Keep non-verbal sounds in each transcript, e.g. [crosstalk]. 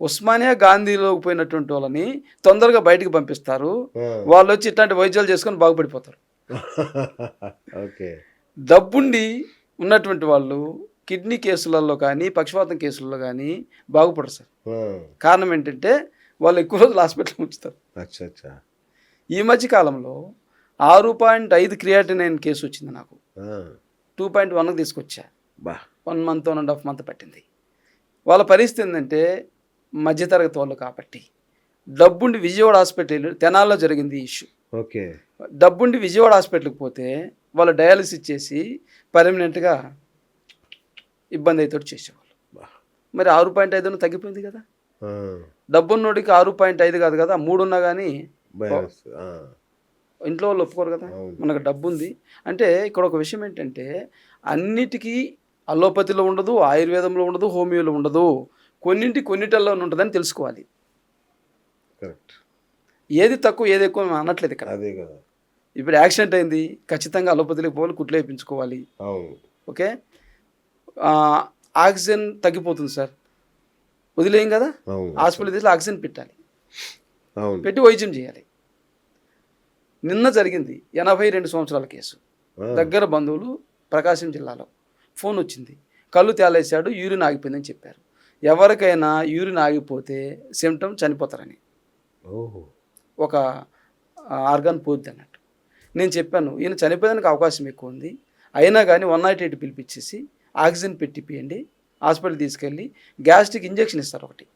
ఉస్మానియా గాంధీలోకి పోయినటువంటి వాళ్ళని తొందరగా బయటికి పంపిస్తారు. వాళ్ళు వచ్చి ఇట్లాంటి వైద్యాలు చేసుకొని బాగుపడిపోతారు. [laughs] ఓకే. డబ్బుండి ఉన్నటువంటి వాళ్ళు కిడ్నీ కేసులలో కానీ పక్షపాతం కేసులలో కానీ బాగుపడరు సార్. కారణం ఏంటంటే వాళ్ళు ఎక్కువ రోజులు హాస్పిటల్ ఉంచుతారు. అచ్చా అచ్చా. ఈ మధ్య కాలంలో ఆరు పాయింట్ ఐదు క్రియాటినైన్ కేసు వచ్చింది నాకు. టూ పాయింట్ వన్కి తీసుకొచ్చా. బా. One month one and half month పట్టింది. వాళ్ళ పరిస్థితి ఏంటంటే మధ్యతరగతి వాళ్ళు కాబట్టి. డబ్బుండి విజయవాడ హాస్పిటల్ తెనాల్లో జరిగింది ఇష్యూ. ఓకే. డబ్బుండి విజయవాడ హాస్పిటల్కి పోతే వాళ్ళు డయాలసిస్ చేసి పర్మనెంట్గా ఇబ్బంది అయితే చేసేవాళ్ళు మరి ఆరు పాయింట్ ఐదు తగ్గిపోయింది కదా. డబ్బున్నోడికి ఆరు పాయింట్ ఐదు కాదు కదా మూడు ఉన్నా కానీ ఇంట్లో వాళ్ళు ఒప్పుకోరు కదా. మనకు డబ్బు ఉంది అంటే ఇక్కడ ఒక విషయం ఏంటంటే అన్నిటికీ అలోపతిలో ఉండదు ఆయుర్వేదంలో ఉండదు హోమియోలో ఉండదు. కొన్నింటి కొన్నిటిల్లో ఉంటుందని తెలుసుకోవాలి. కరెక్ట్ ఏది తక్కువ ఏది ఎక్కువ అనట్లేదు ఇక్కడ. అదే కదా. ఇప్పుడు యాక్సిడెంట్ అయింది ఖచ్చితంగా అలోపతిలోకి పోవాలి కుట్లు వేయించుకోవాలి. ఓకే? ఆక్సిజన్ తగ్గిపోతుంది సార్. వదిలేయం కదా? హాస్పిటల్ తీసి ఆక్సిజన్ పెట్టాలి. పెట్టి వైద్యం చేయాలి. నిన్న జరిగింది ఎనభై రెండు సంవత్సరాల కేసు. దగ్గర బంధువులు ప్రకాశం జిల్లాలో ఫోన్ వచ్చింది. కళ్ళు తేలేశాడు యూరిన్ ఆగిపోయిందని చెప్పారు. ఎవరికైనా యూరిన్ ఆగిపోతే సిమ్టమ్ చనిపోతారని. ఓహో. ఒక ఆర్గాన్ పోద్ది అన్నట్టు నేను చెప్పాను ఈయన చనిపోయేదానికి అవకాశం ఎక్కువ ఉంది అయినా కానీ వన్ నాట్ ఎయిట్ పిలిపించేసి ఆక్సిజన్ పెట్టిపియండి హాస్పిటల్ తీసుకెళ్ళి గ్యాస్ట్రిక్ ఇంజెక్షన్ ఇస్తారు ఒకటి.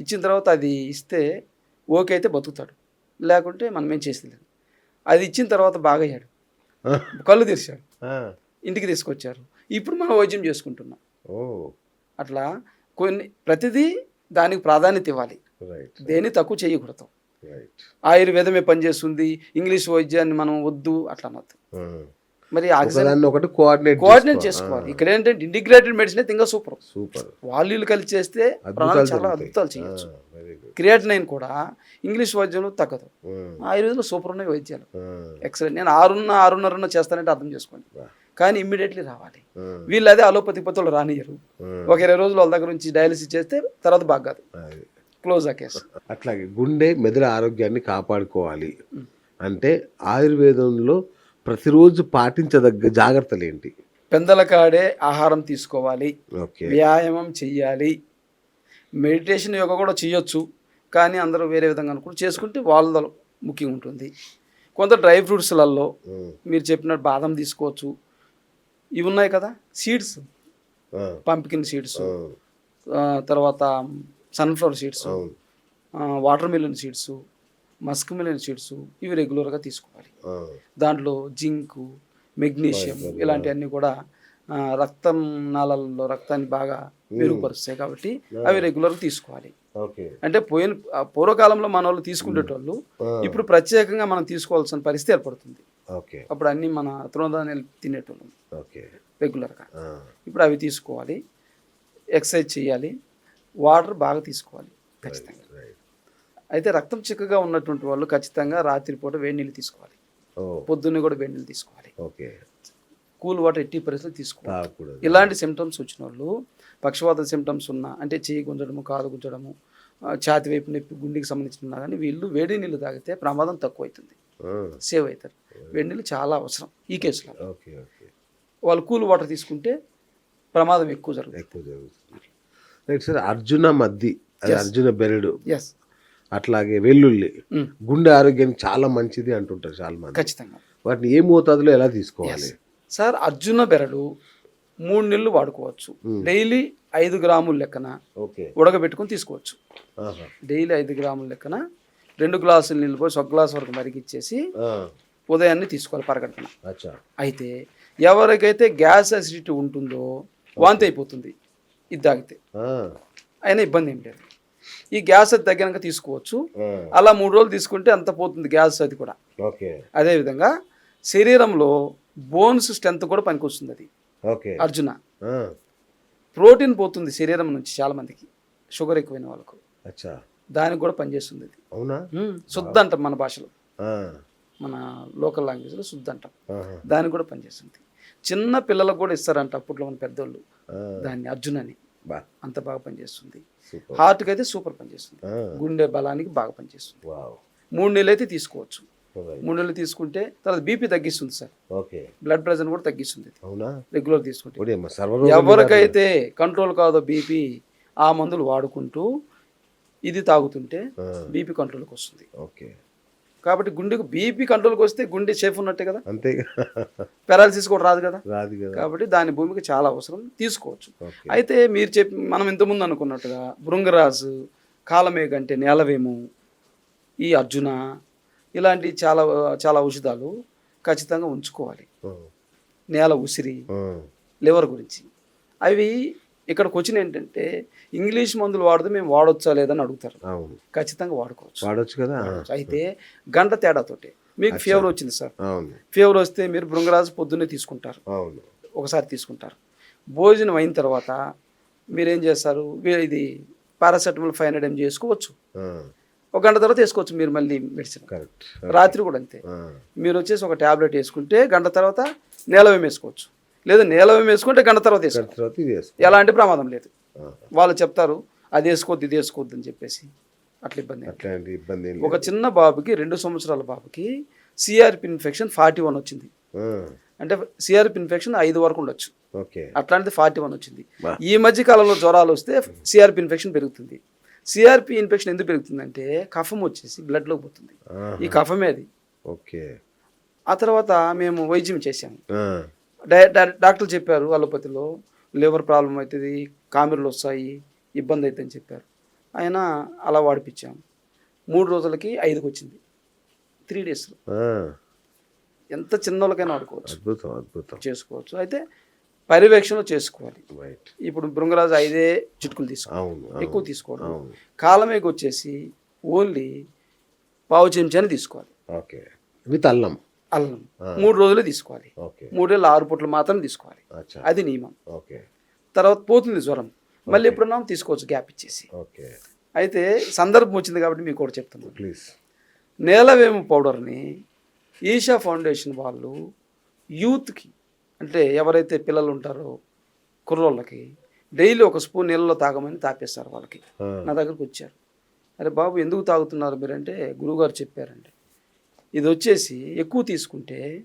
ఇచ్చిన తర్వాత అది ఇస్తే ఓకే అయితే బతుకుతాడు. లేకుంటే మనం ఏం చేసేది అది ఇచ్చిన తర్వాత బాగా అయ్యాడు. కళ్ళు తెరిచాడు. ఇంటికి తీసుకొచ్చారు. ఇప్పుడు మనం వైద్యం చేసుకుంటున్నాం. ఓ. అట్లా కొన్ని ప్రతిదీ దానికి ప్రాధాన్యత ఇవ్వాలి. దేన్ని తక్కువ చేయకూడదు. ఆయుర్వేదమే పనిచేస్తుంది ఇంగ్లీష్ వైద్యాన్ని మనం వద్దు అట్లా అనొద్దు. ఆ. మరి ఆక్సిజన్ ఒకటి కోఆర్డినేట్ కోఆర్డినేట్ చేసుకోవాలి. ఇక్కడ ఏంటంటే ఇంటిగ్రేటెడ్ మెడిసిన్ ఇంకా సూపర్ సూపర్ వాళ్ళు కలిసి చేస్తే చాలా అద్భుతాలు చేయొచ్చు. వెరీ గుడ్ క్రియాటినైన్ కూడా ఇంగ్లీష్ వైద్యంలో తగ్గదు. ఆయుర్వేదంలో సూపర్ ఉన్నాయి వైద్యాలు. ఎక్సలెంట్ నేను ఆరున్న ఆరున్నరన్న చేస్తానంటే అర్థం చేసుకోండి. కానీ ఇమ్మీడియట్లీ రావాలి. వీళ్ళు అదే అలోపతి పత్తులు రానియరు ఒక ఇరవై రోజులు వాళ్ళ దగ్గర నుంచి డయాలసిస్ చేస్తే తర్వాత బాగా క్లోజ్ ఆ కేసు అట్లాగే గుండె మెదడు ఆరోగ్యాన్ని కాపాడుకోవాలి. అంటే ఆయుర్వేదంలో ప్రతిరోజు పాటించదగ్గ జాగ్రత్తలు ఏంటి పెందల కాడే ఆహారం తీసుకోవాలి. వ్యాయామం చెయ్యాలి. మెడిటేషన్ యోగా కూడా చేయొచ్చు కానీ అందరూ వేరే విధంగా అనుకుంటూ చేసుకుంటే వాళ్ళ ముఖ్యంగా ఉంటుంది. కొంత డ్రై ఫ్రూట్స్లలో మీరు చెప్పినట్టు బాదం తీసుకోవచ్చు. ఇవి ఉన్నాయి కదా? సీడ్స్. Pumpkin seeds. తర్వాత sunflower seeds. Watermelon seeds. Muskmelon seeds ఇవి రెగ్యులర్గా తీసుకోవాలి. దాంట్లో జింకు మెగ్నీషియం ఇలాంటివన్నీ కూడా రక్తం నాళాలలో రక్తాన్ని బాగా మెరుగుపరుస్తాయి కాబట్టి అవి రెగ్యులర్గా తీసుకోవాలి. అంటే పోయిన పూర్వకాలంలో మన వాళ్ళు తీసుకునేటోళ్ళు ఇప్పుడు ప్రత్యేకంగా మనం తీసుకోవాల్సిన పరిస్థితి ఏర్పడుతుంది. ఓకే. అప్పుడు అన్నీ మన తృణధాన్యాలు తినేటోళ్ళం. ఓకే. రెగ్యులర్గా. ఇప్పుడు అవి తీసుకోవాలి. ఎక్సర్సైజ్ చేయాలి. వాటర్ బాగా తీసుకోవాలి. ఖచ్చితంగా. అయితే రక్తం చిక్కగా ఉన్నటువంటి వాళ్ళు ఖచ్చితంగా రాత్రిపూట వేడి నీళ్ళు తీసుకోవాలి. పొద్దున్నే కూడా వేడి నీళ్ళు తీసుకోవాలి. ఓకే. కూల్ వాటర్ ఎట్టి పరిస్థితులు తీసుకోవాలి ఇలాంటి సిమ్టమ్స్ వచ్చిన వాళ్ళు పక్షవాత సిమ్టమ్స్ ఉన్న అంటే చేయి గుంజడము కాలు గుంజడము ఛాతి వైపు నొప్పి గుండెకి సంబంధించిన ఉన్నా కానీ వీళ్ళు వేడి నీళ్ళు తాగితే ప్రమాదం తక్కువ అవుతుంది సేవ్ అవుతారు. వేడి నీళ్ళు చాలా అవసరం ఈ కేసులో. Okay okay. వాళ్ళు కూల్ వాటర్ తీసుకుంటే ప్రమాదం ఎక్కువ జరుగుతుంది. ఎక్కువ జరుగుతుంది. రైట్ సార్ అర్జున మద్ది అర్జున బెరడు. ఎస్ అట్లాగే వెల్లుల్లి. గుండె ఆరోగ్యానికి చాలా మంచిది అంటుంటారు చాలా మంది ఖచ్చితంగా. వాటిని ఏ మోతాదులో ఎలా తీసుకోవాలి? సార్ అర్జున బెరడు మూడు నెలలు వాడుకోవచ్చు. డైలీ ఐదు గ్రాముల లెక్కన ఓకే. ఉడకబెట్టుకొని తీసుకోవచ్చు. డైలీ ఐదు గ్రాముల లెక్కన రెండు గ్లాసులు నీళ్ళు పోసి ఒక గ్లాస్ వరకు మరిగిచ్చేసి ఉదయాన్నే తీసుకోవాలి పరగడుపున. అచ్చా. అయితే ఎవరికైతే గ్యాస్ అసిడిటీ ఉంటుందో వాంతి అయిపోతుంది. ఇది తాగితే. అయినా ఇబ్బంది ఏం లేదు. ఈ గ్యాస్ అది తగ్గినాక తీసుకోవచ్చు. అలా మూడు రోజులు తీసుకుంటే అంత పోతుంది గ్యాస్ అది కూడా. ఓకే. అదేవిధంగా శరీరంలో బోన్స్ స్ట్రెంత్ కూడా పనికొస్తుంది అది. ఓకే. అర్జున. ప్రోటీన్ పోతుంది శరీరం నుంచి చాలా మందికి. షుగర్ ఎక్కువైన వాళ్ళకు. అచ్చా. దానికి కూడా పనిచేస్తుంది అది. అవునా. శుద్ధ అంటాం మన భాషలో. ఆ, మన లోకల్ లాంగ్వేజ్లో శుద్ధ అంటాం. దానికి కూడా పనిచేస్తుంది. చిన్న పిల్లలకు కూడా ఇస్తారంట అప్పట్లో మన పెద్దోళ్ళు. దాన్ని అర్జున్ అని బా అంత బాగా పనిచేస్తుంది. హార్ట్కి అయితే సూపర్ పనిచేస్తుంది. గుండె బలానికి బాగా పనిచేస్తుంది. మూడు నెలలు అయితే తీసుకోవచ్చు. మూడు నెలలు తీసుకుంటే తర్వాత బీపీ తగ్గిస్తుంది సార్. ఓకే. బ్లడ్ ప్రెషర్ కూడా తగ్గిస్తుంది రెగ్యులర్ తీసుకుంటే. ఎవరికైతే కంట్రోల్ కాదో బీపీ ఆ మందులు వాడుకుంటూ ఇది తాగుతుంటే బీపీ కంట్రోల్కి వస్తుంది. ఓకే. కాబట్టి గుండెకు బీపీ కంట్రోల్కి వస్తే గుండె సేఫ్ ఉన్నట్టే కదా. అంతే పెరాలసిస్ కూడా రాదు కదా. రాదు కదా. కాబట్టి దాని భూమికి చాలా అవసరం. తీసుకోవచ్చు. అయితే మీరు చెప్పి మనం ఇంతకుముందు అనుకున్నట్టుగా భృంగరాజు కాలమేఘ అంటే నేలవేము ఈ అర్జున ఇలాంటి చాలా చాలా ఔషధాలు ఖచ్చితంగా ఉంచుకోవాలి. నేల ఉసిరి లివర్ గురించి. అవి ఇక్కడికి వచ్చిన ఏంటంటే ఇంగ్లీష్ మందులు వాడితే మేము వాడొచ్చా లేదని అడుగుతారు. ఖచ్చితంగా వాడుకోవచ్చు. వాడొచ్చు కదా? అయితే గంట తేడాతోటి మీకు ఫీవర్ వచ్చింది సార్. ఫీవర్ వస్తే మీరు భృంగరాజు పొద్దున్నే తీసుకుంటారు. ఒకసారి తీసుకుంటారు. భోజనం అయిన తర్వాత మీరేం చేస్తారు? ఇది పారాసెటమాల్ ఫైవ్ హండ్రెడ్ ఎం చేసుకోవచ్చు ఒక గంట తర్వాత వేసుకోవచ్చు మీరు మళ్ళీ మెడిసిన్. కరెక్ట్. రాత్రి కూడా అంతే. మీరు వచ్చేసి ఒక ట్యాబ్లెట్ వేసుకుంటే గంట తర్వాత నేలవేం వేసుకోవచ్చు లేదా నేలవేం వేసుకుంటే గంట తర్వాత ఎలాంటి ప్రమాదం లేదు. వాళ్ళు చెప్తారు అది వేసుకోవద్దు ఇది వేసుకోవద్దు అని చెప్పేసి. అట్లా ఇబ్బంది. అట్లాంటి ఇబ్బంది ఒక చిన్న బాబుకి రెండు సంవత్సరాల బాబుకి సిఆర్పి ఇన్ఫెక్షన్ ఫార్టీ వన్ వచ్చింది. అంటే సిఆర్పి ఇన్ఫెక్షన్ ఐదు వరకు ఉండొచ్చు. అట్లాంటిది ఫార్టీ వన్ వచ్చింది. ఈ మధ్య కాలంలో జ్వరాలు వస్తే సిఆర్పి ఇన్ఫెక్షన్ పెరుగుతుంది. సిఆర్పి ఇన్ఫెక్షన్ ఎందుకు పెరుగుతుందంటే కఫం వచ్చేసి బ్లడ్లోకి పోతుంది. ఈ కఫమే అది ఓకే. ఆ తర్వాత మేము వైద్యం చేసాము డాక్టర్లు చెప్పారు అలోపతిలో లివర్ ప్రాబ్లం అవుతుంది కామెర్లు వస్తాయి ఇబ్బంది అవుతుందని చెప్పారు. ఆయన అలా వాడిపించాము మూడు రోజులకి ఐదుకి వచ్చింది. త్రీ డేస్లో ఆ, ఎంత చిన్న వాళ్ళకైనా వాడుకోవచ్చు. అద్భుతం అద్భుతం. చేసుకోవచ్చు. అయితే పర్యవేక్షణ చేసుకోవాలి. ఇప్పుడు భృంగరాజు ఐదే చిటుకులు తీసుకో అవును ఎక్కువ తీసుకోవడం. అవును. కాలమేకి వచ్చేసి ఓన్లీ పావు చెంచాని తీసుకోవాలి. ఓకే. విత్ అల్లం. అల్లం. మూడు రోజులే తీసుకోవాలి. ఓకే. మూడేళ్ళు ఆరు పూట్లు మాత్రం తీసుకోవాలి. అది నియమం. ఓకే. తర్వాత పోతుంది జ్వరం. మళ్ళీ ఎప్పుడన్నా తీసుకోవచ్చు గ్యాప్ ఇచ్చేసి. ఓకే. అయితే సందర్భం వచ్చింది కాబట్టి మీకు కూడా చెప్తున్నాను. ప్లీజ్. నేలవేము పౌడర్ని ఈషా ఫౌండేషన్ వాళ్ళు యూత్కి అంటే ఎవరైతే పిల్లలు ఉంటారో కుర్రోళ్ళకి డైలీ ఒక స్పూన్ నీళ్ళలో తాగమని తాపేస్తారు వాళ్ళకి. నా దగ్గరకు వచ్చారు. అరే బాబు ఎందుకు తాగుతున్నారు మీరంటే? గురువుగారు చెప్పారండి. ఇది వచ్చేసి ఎక్కువ తీసుకుంటే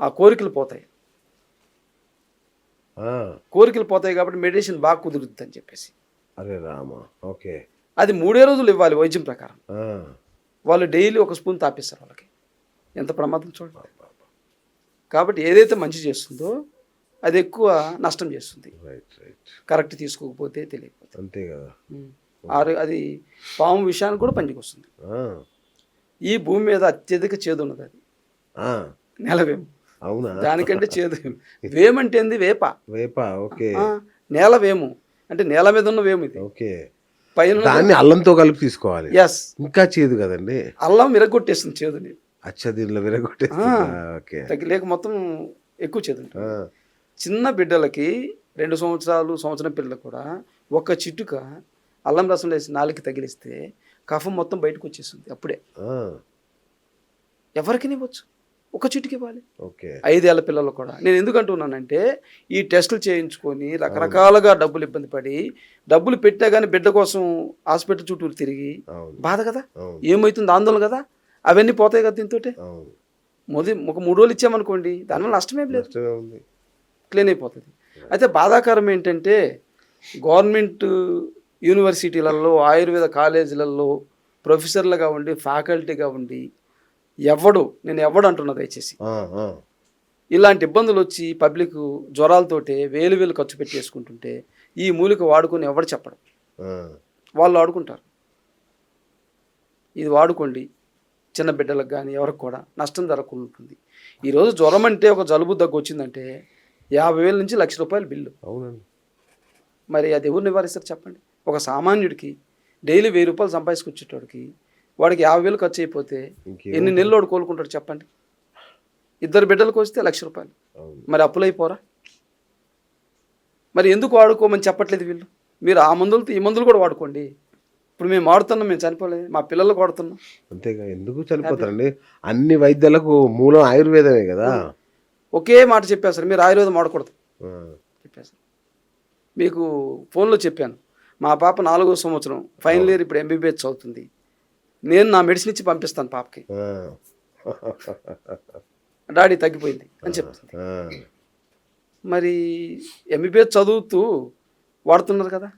ఆ కోరికలు పోతాయి. కోరికలు పోతాయి కాబట్టి మెడిటేషన్ బాగా కుదురుతుంది అని చెప్పేసి. అరే రామ ఓకే. అది మూడే రోజులు ఇవ్వాలి వైద్యం ప్రకారం. వాళ్ళు డైలీ ఒక స్పూన్ తాపిస్తారు వాళ్ళకి. ఎంత ప్రమాదం చూడండి. కాబట్టి ఏదైతే మంచి చేస్తుందో అది ఎక్కువ నష్టం చేస్తుంది. Right right. కరెక్ట్ తీసుకోకపోతే తెలియకపోతే. అంతే కదా. అది పాము విషయానికి కూడా పనికొస్తుంది. ఆ, ఈ భూమి మీద అత్యధిక చేదు ఉన్నది అది నేలవేము అవునా? దానికంటే చేదు వేము. [laughs] వేమంటే ఏంది వేప. వేప ఓకే. నేల వేము. అంటే నేల మీద ఉన్న వేము ఇది. ఓకే. పైన దాన్ని అల్లంతో కలిపి తీసుకోవాలి. ఎస్ ఇంకా చేదు కదండి. అల్లం విరగొట్టేస్తుంది చేదుని. అచ్చ దీనిలో విరగొట్టేసి ఓకే. తగ్గి లేక మొత్తం ఎక్కువ చేదు చిన్న బిడ్డలకి రెండు సంవత్సరాలు సంవత్సరం పిల్లలకు కూడా ఒక చిటుక అల్లం రసం వేసి నాలుగు తగిలిస్తే కఫం మొత్తం బయటకు వచ్చేస్తుంది అప్పుడే ఎవరికి ఇవ్వచ్చు? ఒక చిటుకి ఇవ్వాలి. ఓకే. ఐదేళ్ళ పిల్లలు కూడా. నేను ఎందుకు అంటున్నానంటే ఈ టెస్టులు చేయించుకొని రకరకాలుగా డబ్బులు ఇబ్బంది పడి డబ్బులు పెట్టా కానీ బిడ్డ కోసం హాస్పిటల్ చుట్టూరు తిరిగి బాధ కదా? ఏమవుతుంది ఆందోళన కదా? అవన్నీ పోతాయి కదా దీంతో మొదటి ఒక మూడు రోజులు ఇచ్చామనుకోండి దానివల్ల నష్టమేం లేదు. క్లీన్ అయిపోతుంది. అయితే బాధాకరం ఏంటంటే గవర్నమెంట్ యూనివర్సిటీలలో ఆయుర్వేద కాలేజీలలో ప్రొఫెసర్లుగా ఉండి ఫ్యాకల్టీగా ఉండి ఎవడు నేను ఎవడు అంటున్నా దయచేసి. ఇలాంటి ఇబ్బందులు వచ్చి పబ్లిక్ జ్వరాలతోటే వేలు వేలు ఖర్చు పెట్టి చేసుకుంటుంటే ఈ మూలిక వాడుకొని ఎవడు చెప్పడం. వాళ్ళు వాడుకుంటారు. ఇది వాడుకోండి. చిన్న బిడ్డలకు కానీ ఎవరికి కూడా నష్టం జరగకుండా ఉంటుంది. ఈరోజు జ్వరం అంటే ఒక జలుబు దగ్గు వచ్చిందంటే యాభై వేల నుంచి లక్ష రూపాయల బిల్లు. అవునండి. మరి అది ఎవరు నివారిస్తారు చెప్పండి? ఒక సామాన్యుడికి డైలీ వెయ్యి రూపాయలు సంపాదించుకొచ్చేటోడికి వాడికి యాభై వేలు ఖర్చు అయిపోతే ఎన్ని నెలలు వాడు కోలుకుంటాడు చెప్పండి? ఇద్దరు బిడ్డలకు వస్తే లక్ష రూపాయలు. మరి అప్పులైపోరా మరి ఎందుకు వాడుకోమని చెప్పట్లేదు వీళ్ళు? మీరు ఆ మందులతో ఈ మందులు కూడా వాడుకోండి. ఇప్పుడు మేము వాడుతున్నాం మేము చనిపోలేదు మా పిల్లలకు వాడుతున్నాం అంతేగా ఎందుకు చనిపోతారండి? అన్ని వైద్యాలకు మూలం ఆయుర్వేదమే కదా. ఒకే మాట చెప్పేస్తారు మీరు ఆయుర్వేదం వాడకూడదు. చెప్పేస్తారు మీకు ఫోన్లో చెప్పాను. మా పాప నాలుగో సంవత్సరం ఫైనల్ ఇయర్ ఇప్పుడు ఎంబీబీఎస్ చదువుతుంది. నేను నా మెడిసిన్ ఇచ్చి పంపిస్తాను పాపకి. డాడీ తగ్గిపోయింది అని చెప్తుంది. మరి ఎంబీబీఎస్ చదువుతూ వాడుతున్నారు కదా?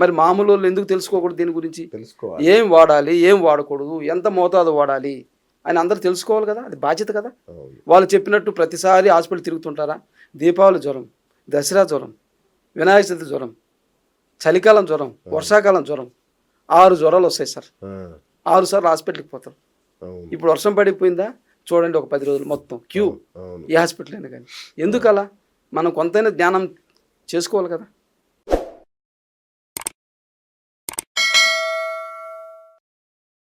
మరి మామూలు వాళ్ళు ఎందుకు తెలుసుకోకూడదు దీని గురించి? తెలుసుకోవాలి. ఏం వాడాలి ఏం వాడకూడదు ఎంత మోతాదు వాడాలి అని అందరూ తెలుసుకోవాలి కదా? అది బాధ్యత కదా? వాళ్ళు చెప్పినట్టు ప్రతిసారి హాస్పిటల్ తిరుగుతుంటారా? దీపావళి జ్వరం దసరా జ్వరం వినాయక చవితి జ్వరం చలికాలం జ్వరం వర్షాకాలం జ్వరం ఆరు జ్వరాలు వస్తాయి సార్. ఆరు సార్లు హాస్పిటల్కి పోతారు. ఇప్పుడు వర్షం పడిపోయిందా? చూడండి ఒక పది రోజులు మొత్తం క్యూ. ఏ హాస్పిటల్ అయినా కానీ. ఎందుకు అలా మనం కొంతైనా జ్ఞానం చేసుకోవాలి కదా.